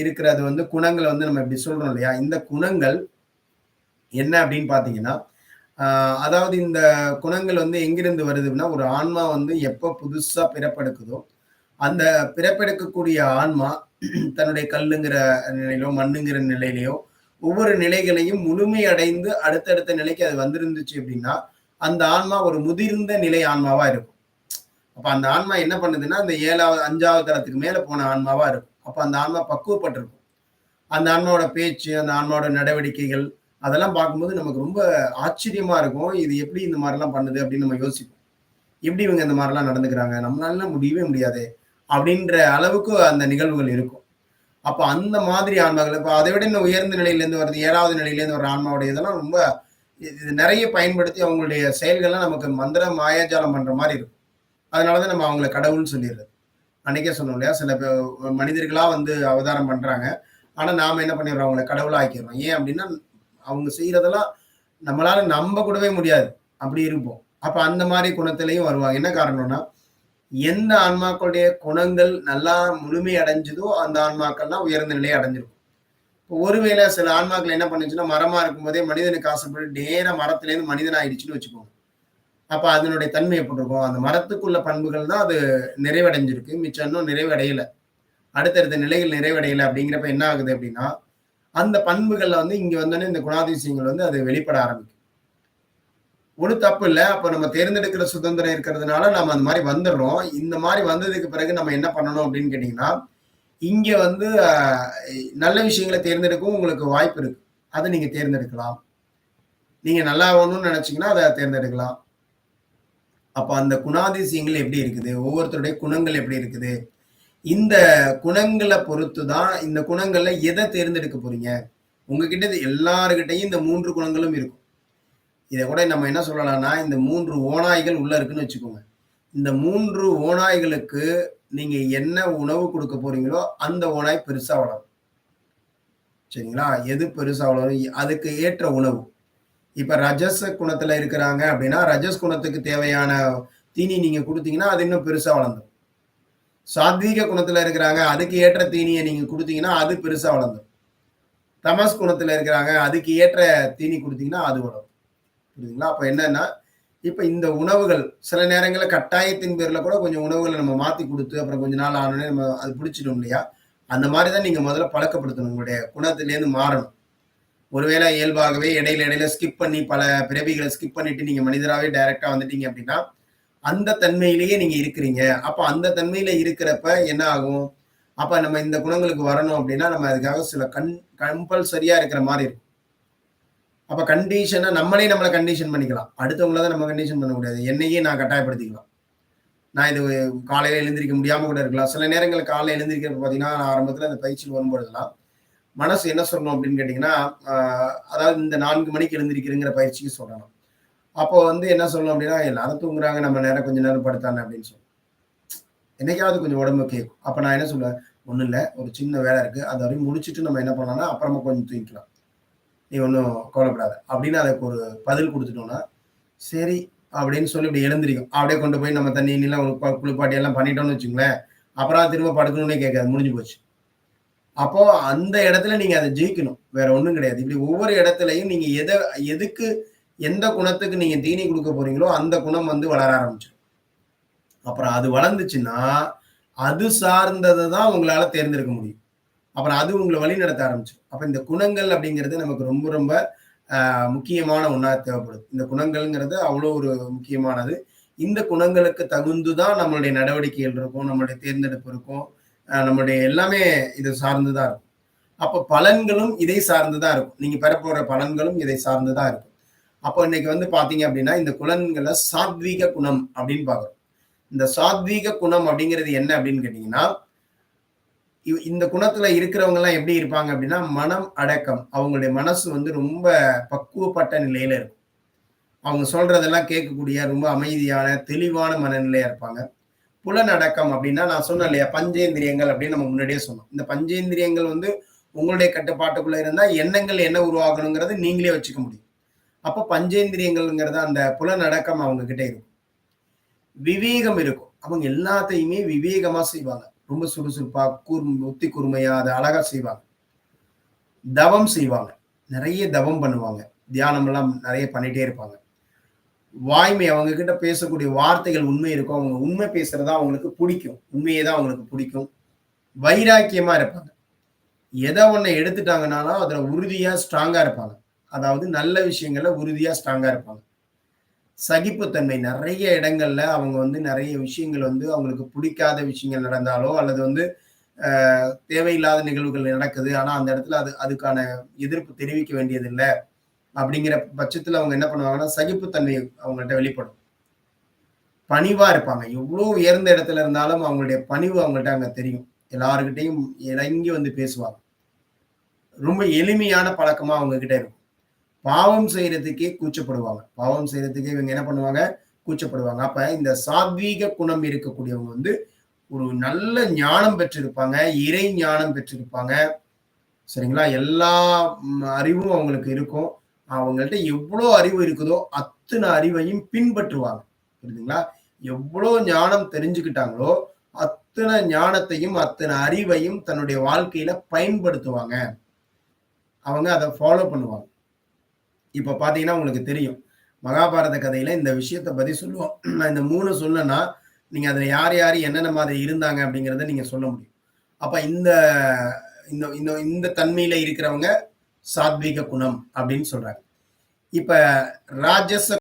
இருக்கிறது வந்து குணங்களை வந்து நம்ம இப்படி சொல்றோம் இல்லையா? இந்த குணங்கள் என்ன அப்படின்னு பாத்தீங்கன்னா அதாவது இந்த குணங்கள் வந்து எங்கிருந்து வருதுன்னா ஒரு ஆன்மா வந்து எப்போ புதுசா பிறப்பெடுக்குதோ அந்த பிறப்பெடுக்கக்கூடிய ஆன்மா தன்னுடைய கல்லுங்கிற நிலையிலோ மண்ணுங்கிற நிலையிலையோ ஒவ்வொரு நிலைகளையும் முழுமையடைந்து அடுத்தடுத்த நிலைக்கு அது வந்திருந்துச்சு அப்படின்னா அந்த ஆன்மா ஒரு முதிர்ந்த நிலை ஆன்மாவா இருக்கும். அப்ப அந்த ஆன்மா என்ன பண்ணுதுன்னா அந்த ஏழாவது அஞ்சாவது தரத்துக்கு மேல போன ஆன்மாவா இருக்கும். அப்போ அந்த ஆன்மா பக்குவப்பட்டிருக்கும். அந்த ஆன்மாவோட பேச்சு அந்த ஆன்மாவோட நடவடிக்கைகள் அதெல்லாம் பார்க்கும்போது நமக்கு ரொம்ப ஆச்சரியமா இருக்கும். இது எப்படி இந்த மாதிரிலாம் பண்ணுது அப்படின்னு நம்ம யோசிப்போம். எப்படி இவங்க இந்த மாதிரிலாம் நடந்துக்கிறாங்க? நம்மளால முடியவே முடியாது அப்படின்ற அளவுக்கு அந்த நிகழ்வுகள் இருக்கும். அப்போ அந்த மாதிரி ஆன்மாக்கள் இப்போ அதை விட இன்னும் உயர்ந்த நிலையிலேருந்து வருது ஏழாவது நிலையிலேருந்து வர ஆன்மாவுடைய இதெல்லாம் ரொம்ப இது நிறைய பயன்படுத்தி அவங்களுடைய செயல்கள்லாம் நமக்கு மந்திர மாயாஜாலம் பண்ணுற மாதிரி இருக்கும். அதனாலதான் நம்ம அவங்கள கடவுள்னு சொல்லிடுறது. அன்னைக்கே சொன்னோம் இல்லையா? சில மனிதர்களா வந்து அவதாரம் பண்றாங்க. ஆனா நாம என்ன பண்ணிடுறோம்? அவங்கள கடவுளா ஆக்கிடுறோம். ஏன் அப்படின்னா அவங்க செய்யறதெல்லாம் நம்மளால நம்ப கூடவே முடியாது. அப்படி இருப்போம். அப்ப அந்த மாதிரி குணத்திலையும் வருவாங்க. என்ன காரணம்னா எந்த ஆன்மாக்களுடைய குணங்கள் நல்லா முழுமை அடைஞ்சதோ அந்த ஆன்மாக்கள்லாம் உயர்ந்த நிலையை அடைஞ்சிருக்கும். இப்போ ஒருவேளை சில ஆன்மாக்கள் என்ன பண்ணுச்சுன்னா மரமா இருக்கும்போதே மனிதனுக்கு ஆசைப்பட்டு நேர மரத்துலேருந்து மனிதன் ஆயிடுச்சுன்னு வச்சுக்கோங்க. அப்ப அதனுடைய தன்மை எப்படி இருக்கும்? அந்த மரத்துக்குள்ள பண்புகள் தான் அது நிறைவடைஞ்சிருக்கு. மிச்சம் இன்னும் நிறைவடையல. அடுத்தடுத்த நிலைகள் நிறைவடையலை அப்படிங்கிறப்ப என்ன ஆகுது அப்படின்னா அந்த பண்புகள்ல வந்து இங்க வந்தோடனே இந்த குணாதிசயங்கள் வந்து அது வெளிப்பட ஆரம்பிக்கும். ஒரு தப்பு இல்லை. அப்ப நம்ம தேர்ந்தெடுக்கிற சுதந்திரம் இருக்கிறதுனால நம்ம அந்த மாதிரி வந்துடுறோம். இந்த மாதிரி வந்ததுக்கு பிறகு நம்ம என்ன பண்ணணும் அப்படின்னு கேட்டீங்கன்னா இங்க வந்து நல்ல விஷயங்களை தேர்ந்தெடுக்கவும் உங்களுக்கு வாய்ப்பு இருக்கு. அதை நீங்க தேர்ந்தெடுக்கலாம். நீங்க நல்லா ஆகணும்னு நினைச்சீங்கன்னா அதை தேர்ந்தெடுக்கலாம். அப்போ அந்த குணாதிசயங்கள் எப்படி இருக்குது? ஒவ்வொருத்தருடைய குணங்கள் எப்படி இருக்குது? இந்த குணங்களை பொறுத்து தான் இந்த குணங்கள்ல எதை தேர்ந்தெடுக்க போறீங்க? உங்ககிட்ட எல்லாருக்கிட்டையும் இந்த மூன்று குணங்களும் இருக்கும். இதை கூட நம்ம என்ன சொல்லலாம்னா இந்த மூன்று ஓநாய்கள் உள்ள இருக்குன்னு வச்சுக்கோங்க. இந்த மூன்று ஓநாய்களுக்கு நீங்க என்ன உணவு கொடுக்க போறீங்களோ அந்த ஓனாய் பெருசா வளரும். சரிங்களா? எது பெருசா வளரும்? அதுக்கு ஏற்ற உணவு. இப்ப ரஜஸ் குணத்துல இருக்கிறாங்க அப்படின்னா ரஜஸ் குணத்துக்கு தேவையான தீனி நீங்க கொடுத்தீங்கன்னா அது இன்னும் பெருசா வளர்ந்துடும் சாத்வீக குணத்துல இருக்கிறாங்க அதுக்கு ஏற்ற தீனியை நீங்க கொடுத்தீங்கன்னா அது பெருசா வளர்ந்துடும் தமஸ் குணத்துல இருக்கிறாங்க அதுக்கு ஏற்ற தீனி கொடுத்தீங்கன்னா அது வளரும். புரியுதுங்களா? அப்ப என்னன்னா இப்ப இந்த உணவுகள் சில நேரங்களில் கட்டாயத்தின் பேர்ல கூட கொஞ்சம் உணவுகளை நம்ம மாத்தி கொடுத்து அப்புறம் கொஞ்ச நாள் ஆனோடனே நம்ம அது பிடிச்சிடும் இல்லையா? அந்த மாதிரி தான் நீங்க முதல்ல பழக்கப்படுத்தணும் உங்களுடைய குணத்திலேருந்து மாறணும். ஒருவேளை இயல்பாகவே இடையில இடையில ஸ்கிப் பண்ணி பல பிறவிகளை ஸ்கிப் பண்ணிட்டு நீங்க மனிதராகவே டைரக்டா வந்துட்டீங்க அப்படின்னா அந்த தன்மையிலேயே நீங்க இருக்கிறீங்க. அப்ப அந்த தன்மையில இருக்கிறப்ப என்ன ஆகும்? அப்ப நம்ம இந்த குணங்களுக்கு வரணும் அப்படின்னா நம்ம அதுக்காக சில கண் கம்பல்சரியா இருக்கிற மாதிரி இருக்கும். அப்ப கண்டிஷனா நம்மளே நம்மளை கண்டிஷன் பண்ணிக்கலாம். அடுத்தவங்கள தான் நம்ம கண்டிஷன் பண்ண முடியாது. என்னையே நான் கட்டாயப்படுத்திக்கலாம். நான் இது காலையில எழுந்திரிக்க முடியாம கூட இருக்கலாம். சில நேரங்கள் காலையில எழுந்திருக்கிறப்ப பாத்தீங்கன்னா நான் ஆரம்பத்துல அந்த பயிற்சியில் வரும்பொழுதுலாம் மனசு என்ன சொல்லணும் அப்படின்னு கேட்டிங்கன்னா அதாவது இந்த நான்கு மணிக்கு எழுந்திருக்கிறங்கிற பயிற்சிக்கு சொல்லணும். அப்போ வந்து என்ன சொல்லணும் அப்படின்னா எல்லாரும் தூங்குறாங்க நம்ம நேரம் கொஞ்ச நேரம் படுத்தானே அப்படின்னு சொல்லணும். என்னைக்காவது கொஞ்சம் உடம்பு கேட்கும் அப்போ நான் என்ன சொல்லுவேன்? ஒன்றும் இல்லை ஒரு சின்ன வேலை இருக்குது அதை வரையும் முடிச்சுட்டு நம்ம என்ன பண்ணலாம்னா அப்புறமா கொஞ்சம் தூங்கிக்கலாம். நீ ஒன்றும் கவலைப்படாத. அப்படின்னு அதுக்கு ஒரு பதில் கொடுத்துட்டோம்னா சரி அப்படின்னு சொல்லி இப்படி எழுந்திரிக்கும். அப்படியே கொண்டு போய் நம்ம தண்ணி நிலம் குளிப்பாட்டி எல்லாம் பண்ணிட்டோம்னு வச்சுங்களேன் அப்புறம் திரும்ப படுக்கணும்னே கேட்காது. முடிஞ்சு போச்சு. அப்போ அந்த இடத்துல நீங்க அதை ஜெயிக்கணும். வேற ஒன்றும் கிடையாது. இப்படி ஒவ்வொரு இடத்துலையும் நீங்க எதை எதுக்கு எந்த குணத்துக்கு நீங்க தீனி கொடுக்க போறீங்களோ அந்த குணம் வந்து வளர ஆரம்பிச்சிடும் அப்புறம் அது வளர்ந்துச்சுன்னா அது சார்ந்ததை தான் உங்களால தேர்ந்தெடுக்க முடியும். அப்புறம் அது உங்களை வழி நடத்த ஆரம்பிச்சிடும் அப்ப இந்த குணங்கள் அப்படிங்கிறது நமக்கு ரொம்ப ரொம்ப முக்கியமான ஒன்றா தேவைப்படுது. இந்த குணங்கள்ங்கிறது அவ்வளோ ஒரு முக்கியமானது. இந்த குணங்களுக்கு தகுந்து தான் நம்மளுடைய நடவடிக்கைகள் இருக்கும் நம்மளுடைய தேர்ந்தெடுப்பு இருக்கும். நம்மளுடைய எல்லாமே இது சார்ந்துதான் இருக்கும். அப்போ பலன்களும் இதை சார்ந்துதான் இருக்கும். நீங்க பெறப்போற பலன்களும் இதை சார்ந்துதான் இருக்கும். அப்போ இன்னைக்கு வந்து பாத்தீங்க அப்படின்னா இந்த குலன்களை சாத்வீக குணம் அப்படின்னு பாக்குறோம் இந்த சாத்வீக குணம் அப்படிங்கிறது என்ன அப்படின்னு கேட்டீங்கன்னா இந்த குணத்துல இருக்கிறவங்க எல்லாம் எப்படி இருப்பாங்க அப்படின்னா மனம் அடக்கம். அவங்களுடைய மனசு வந்து ரொம்ப பக்குவப்பட்ட நிலையில இருக்கும். அவங்க சொல்றதெல்லாம் கேட்கக்கூடிய ரொம்ப அமைதியான தெளிவான மனநிலையா இருப்பாங்க. புலனடக்கம் அப்படின்னா நான் சொன்னேன் இல்லையா பஞ்சேந்திரியங்கள் அப்படின்னு நம்ம முன்னாடியே சொன்னோம் இந்த பஞ்சேந்திரியங்கள் வந்து உங்களுடைய கட்டுப்பாட்டுக்குள்ள இருந்தா எண்ணங்கள் என்ன உருவாகணுங்கிறது நீங்களே வச்சுக்க முடியும் அப்போ பஞ்சேந்திரியங்கள்ங்கிறது அந்த புலனடக்கம் அவங்க கிட்ட இருக்கும் விவேகம் இருக்கும் அவங்க எல்லாத்தையுமே விவேகமா செய்வாங்க ரொம்ப சுறுசுறுப்பா, கூர் ஒத்தி கூர்மையா அதை அழகா செய்வாங்க. தவம் செய்வாங்க. நிறைய தவம் பண்ணுவாங்க. தியானமெல்லாம் நிறைய பண்ணிட்டே இருப்பாங்க. வாய்மை அவங்க கிட்ட பேசக்கூடிய வார்த்தைகள் உண்மை இருக்கும். அவங்க உண்மை பேசுறதா அவங்களுக்கு பிடிக்கும் உண்மையே தான் அவங்களுக்கு பிடிக்கும் வைராக்கியமா இருப்பாங்க. எதை ஒன்றை எடுத்துட்டாங்கனாலும் அதுல உறுதியா ஸ்ட்ராங்கா இருப்பாங்க. அதாவது நல்ல விஷயங்கள்ல உறுதியா ஸ்ட்ராங்கா இருப்பாங்க. சகிப்புத்தன்மை நிறைய இடங்கள்ல அவங்க வந்து நிறைய விஷயங்கள் வந்து அவங்களுக்கு பிடிக்காத விஷயங்கள் நடந்தாலோ, அல்லது வந்து தேவையில்லாத நிகழ்வுகள் நடக்குது. ஆனா அந்த இடத்துல அது அதுக்கான எதிர்ப்பு தெரிவிக்க வேண்டியதில்லை அப்படிங்கிற பட்சத்தில் அவங்க என்ன பண்ணுவாங்கன்னா, சகிப்புத்தன்மை அவங்கள்ட்ட வெளிப்படும். பணிவாக இருப்பாங்க. எவ்வளோ உயர்ந்த இடத்துல இருந்தாலும் அவங்களுடைய பணிவு அவங்கள்ட்ட அங்கே தெரியும். எல்லாருக்கிட்டையும் இறங்கி வந்து பேசுவாங்க. ரொம்ப எளிமையான பழக்கமாக அவங்கக்கிட்ட இருக்கும். பாவம் செய்கிறதுக்கே கூச்சப்படுவாங்க. பாவம் செய்றதுக்கே இவங்க என்ன பண்ணுவாங்க? கூச்சப்படுவாங்க. அப்போ இந்த சாத்வீக குணம் இருக்கக்கூடியவங்க வந்து ஒரு நல்ல ஞானம் பெற்றிருப்பாங்க. இறை ஞானம் பெற்றிருப்பாங்க. சரிங்களா? எல்லா அறிவும் அவங்களுக்கு இருக்கும். அவங்கள்ட்ட எவ்வளோ அறிவு இருக்குதோ, அத்தனை அறிவையும் பின்பற்றுவாங்க. புரியுதுங்களா? எவ்வளோ ஞானம் தெரிஞ்சுக்கிட்டாங்களோ, அத்தனை ஞானத்தையும், அத்தனை அறிவையும் தன்னுடைய வாழ்க்கையில பயன்படுத்துவாங்க. அவங்க அதை ஃபாலோ பண்ணுவாங்க. இப்போ பார்த்தீங்கன்னா, உங்களுக்கு தெரியும். மகாபாரத கதையில இந்த விஷயத்த பத்தி சொல்லுவோம். நான் இந்த மூணு சொன்னேன்னா, நீங்க அதில் யார், யார் என்னென்ன மாதிரி இருந்தாங்க அப்படிங்கிறத நீங்க சொல்ல முடியும். அப்ப இந்த இந்த இந்த இந்த தன்மையில இருக்கிறவங்க சாத்வீக குணம் அப்படின்னு சொல்றாங்க. இப்ப ராஜச